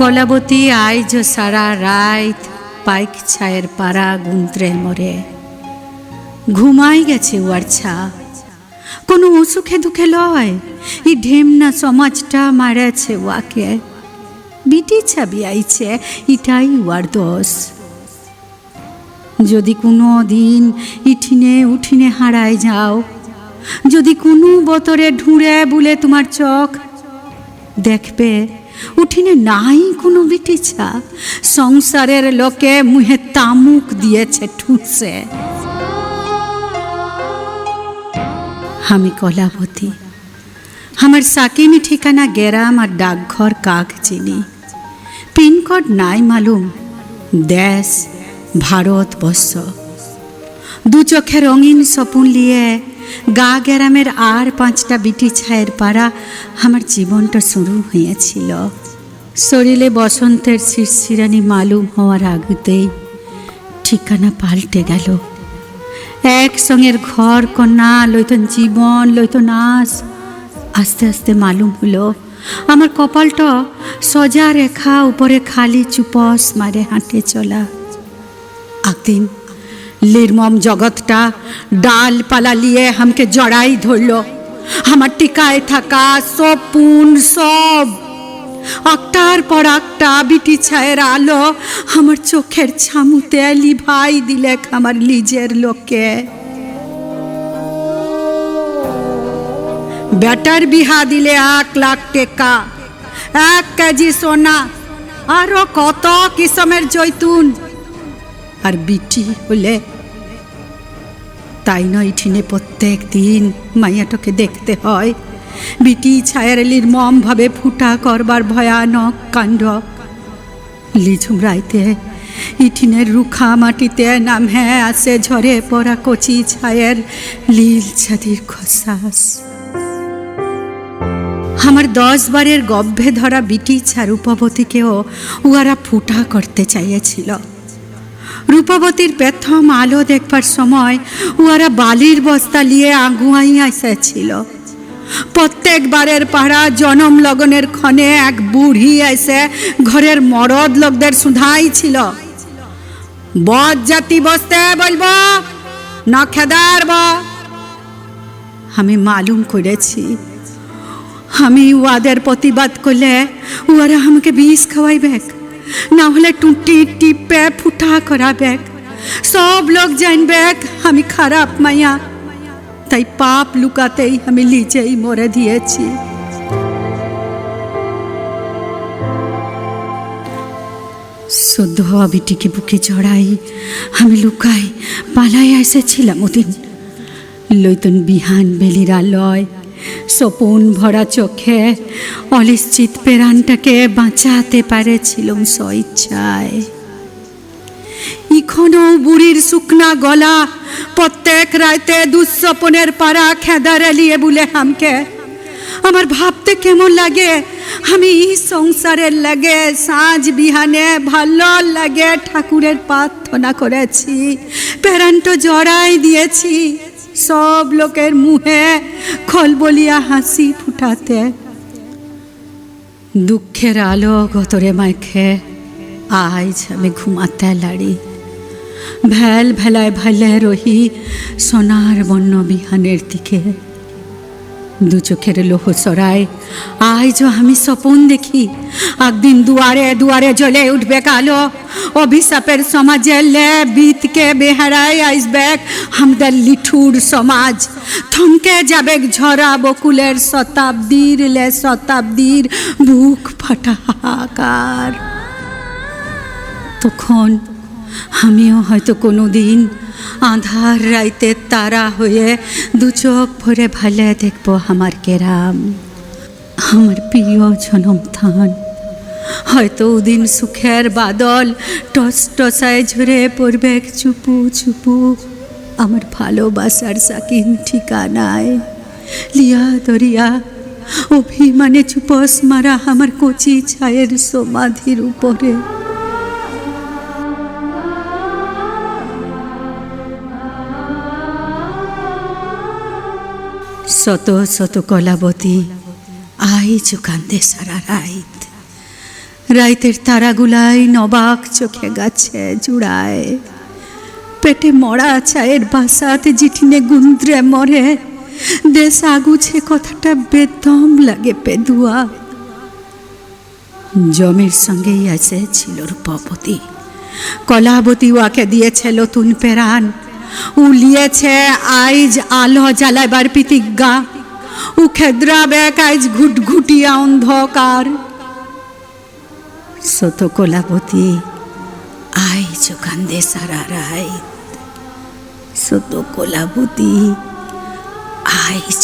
কলাবতী আইজ সারা রাইত পাইক ছায়ের পাড়া গুন্ত্রে মরে ঘুমাই গেছে উয়ার ছা। কোনো অসুখে দুঃখে লয়, ই ঢেমনা সমাজটা মারেছে ওয়াকে বিটি ছাবি আইছে, ইটাই উয়ার দোষ। যদি কোনো দিন ইঠিনে উঠিনে হারায় যাও, যদি কোনো বতরে ঢুঁড়ে বুলে তোমার চোখ, দেখবে উঠিনে নাই কোনো বিটিছা সংসারের লোকে মুহে তামুক দিয়েছে ঠুসে আমি কলাবতী, আমার সাকিমি ঠিকানা গেরাম আর ডাকঘর কাক চিনি। পিনকোড নাই মালুম, দেশ, ভারতবর্ষ। দু চোখে রঙিন স্বপন লিয়ে গা গেরামের আর পাঁচটা বিটি ছায়ের পাড়া আমার জীবনটা শুরু হয়েছিল। শরীরে বসন্তের শিরশিরানি মালুম হওয়ার আগতেই ঠিকানা পাল্টে গেল। এক সঙ্গের ঘর, কন্যা, লইতন জীবন লইতো নাশ আস্তে আস্তে মালুম হলো। আমার কপালটা সজা রেখা, উপরে খালি চুপস মারে হাঁটে চলা। একদিন নির্মম জগৎটা ডালপালা লিয়ে আমাকে জড়াই ধরল। আমার টিকায় থাকা সব পুন সব। একটার পর একটা বিটি ছায়ের আলো আমার চোখের ছামুতে লিভাই দিলে আমার লিজের লোকে বেটার বিহা দিলে এক লাখ টেকা, এক কেজি সোনা, আরও কত কিসমের জৈতুন? আর বিটি হলে। তাই নয় ঠিনে প্রত্যেক দিন মাইয়াটাকে দেখতে হয়। বিটি ছায়ার নির্মম ভাবে ফুটা করবার ভয়ানক কাণ্ড। লিঝুম রাইতে ইঠিনের রুখা মাটিতে নাম হ্যাঁ আসে ঝরে পড়া কচি ছায়ের লীল ছাদির খসাস। আমার দশ বারের গভ্যে ধরা বিটি ছা রূপবতীকেও উহারা ফুটা করতে চাইয়েছিল। রূপবতীর প্রথম আলো দেখবার সময় উহারা বালির বস্তা নিয়ে আগুয়াই এসেছিল প্রত্যেকবারের পাড়া জনম লগনের ক্ষণে এক বুড়ি এসে ঘরের মরদ লোকদের শুধাই ছিল বদ জাতি বসতে বলব, না খেদার আমি মালুম করেছি। আমি উয়াদের প্রতিবাদ করলে উয়ারা আমাকে বিষ খাওয়াইবেক। না হলে টুটি টিপে ফুটা ব্যাগ সব লোক জানবেক আমি খারাপ মাইয়া তাই পাপ লুকাতেই আমি লিজেই মরে দিয়েছি শুদ্ধ বিটিকে বুকে চড়াই আমি লুকাই পালাই এসেছিলাম ওদিন লইতন বিহান বেলির আলয় সপন ভরা চোখে অনিশ্চিত পেরানটাকে বাঁচাতে পারেছিলাম স্বইচ্ছায় ইখনও বুড়ির শুকনা গলা, প্রত্যেক রাইতে দুঃস্বপনের পাড়া খেদার এলিয়ে বলে হামকে। আমার ভাবতে কেমন লাগে, আমি সংসারের লাগে সাঁঝ বিহানে ভালো লাগে, ঠাকুরের প্রার্থনা করেছি, প্যারান্ট জড়াই দিয়েছি, সব লোকের মুহে খলবলিয়া হাসি ফুটাতে। দুঃখের আলো গতরে মাখে আজ আমি ঘুমাতে লাড়ি। ভেল ভেলায় ভেলে রহি সোনার বন্য বিহানের দিকে। দু চোখের লোহ সরাই আজ আমি স্বপন দেখি। একদিন দুয়ারে দুয়ারে জ্বলে উঠবে কালো, অভিশাপের সমাজে লে বিতকে বেহারায় আসবে আমাদের লিঠুর সমাজ থমকে যাবে ঝরা বকুলের শতাব্দীর লে শতাব্দীর বুক ফাটা হাহাকার। তখন আমিও হয়তো কোনো দিন আধার রাইতে তারা হয়ে দু চোখ ভরে ভালে দেখব আমার কেরাম। আমার প্রিয় জনম থান। হয়তো ওদিন সুখের বাদল টস টসায় ঝরে পড়বে চুপু চুপু। আমার ভালোবাসার সাকিন ঠিকানায়। লিয়া দরিয়া, অভিমানে চুপস মারা আমার কচি ছায়ের সমাধির উপরে। শত শত কলাবতী, আই চুকান্দে সারা রাইত। রাইতের তারাগুলাই নবাক চোখে গাছে জুড়ায়। পেটে মরা চায়ের বাসাতে জিঠিনে গুন্দ্রে মরে। দেশ আগুছে কথাটা বেদম লাগে পেদুয়া। জমির সঙ্গেই আছে ছিল রূপবতী কলাবতী ওয়াকে দিয়েছে নতুন পেরান। উলিয়েছে আইজ আলো জ্বালাবার পিতিজ্ঞা উ খেদ্রা ব্যাক আইজ ঘুটঘুটিয়া অন্ধকার। সত আই আইজ কান্দে সারা রায় আই আইজ